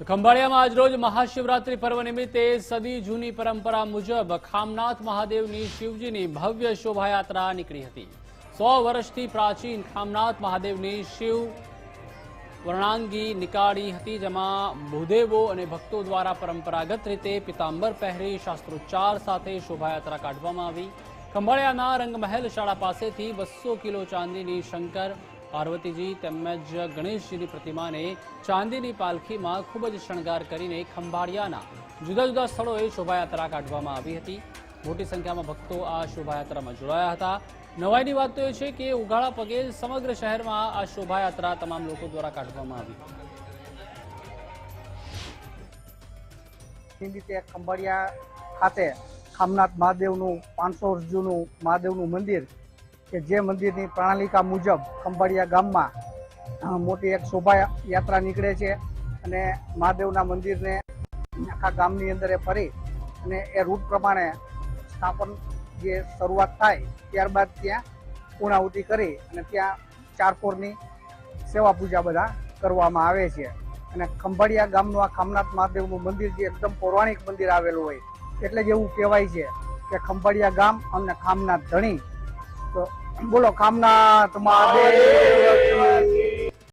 ખંભાળિયામાં આજરોજ મહાશિવરાત્રી પર્વ નિમિત્તે સદી જૂની પરંપરા મુજબ ખામનાથ મહાદેવની શિવજીની ભવ્ય શોભાયાત્રા નીકળી હતી. સો વર્ષથી પ્રાચીન ખામનાથ મહાદેવની શિવ વર્ણાંગી નીકાળી હતી, જેમાં ભૂદેવો અને ભક્તો દ્વારા પરંપરાગત રીતે પિતાંબર પહેરી શાસ્ત્રોચ્ચાર સાથે શોભાયાત્રા કાઢવામાં આવી. ખંભાળિયાના રંગમહેલ શાળા પાસેથી બસો કિલો ચાંદીની શંકર પાર્વતીજી તેમજ ગણેશજીની પ્રતિમાને ચાંદીની પાલખીમાં ખૂબ જ શણગાર કરીને ખંભાળિયાના જુદા જુદા સ્થળોએ શોભાયાત્રા કાઢવામાં આવી હતી. મોટી સંખ્યામાં ભક્તો આ શોભાયાત્રામાં જોડાયા હતા. નવાઈની વાત તો એ છે કે ઉઘાડા પગે સમગ્ર શહેરમાં આ શોભાયાત્રા તમામ લોકો દ્વારા કાઢવામાં આવી. રીતે ખંભાળિયા ખાતે ખામનાથ મહાદેવનું, પાંચસો જૂનું મહાદેવનું મંદિર કે જે મંદિરની પ્રણાલિકા મુજબ ખંભાળિયા ગામમાં મોટી એક શોભા યાત્રા નીકળે છે અને મહાદેવના મંદિરને આખા ગામની અંદર ફરી અને એ રૂટ પ્રમાણે સ્થાપન જે શરૂઆત થાય ત્યારબાદ ત્યાં પૂર્ણાહુતિ કરી અને ત્યાં ચારકોરની સેવા પૂજા બધા કરવામાં આવે છે. અને ખંભાળિયા ગામનું આ ખામનાથ મહાદેવનું મંદિર જે એકદમ પૌરાણિક મંદિર આવેલું હોય, એટલે જ એવું કહેવાય છે કે ખંભાળિયા ગામ અને ખામનાથ ધણી, તો બોલો કામના કી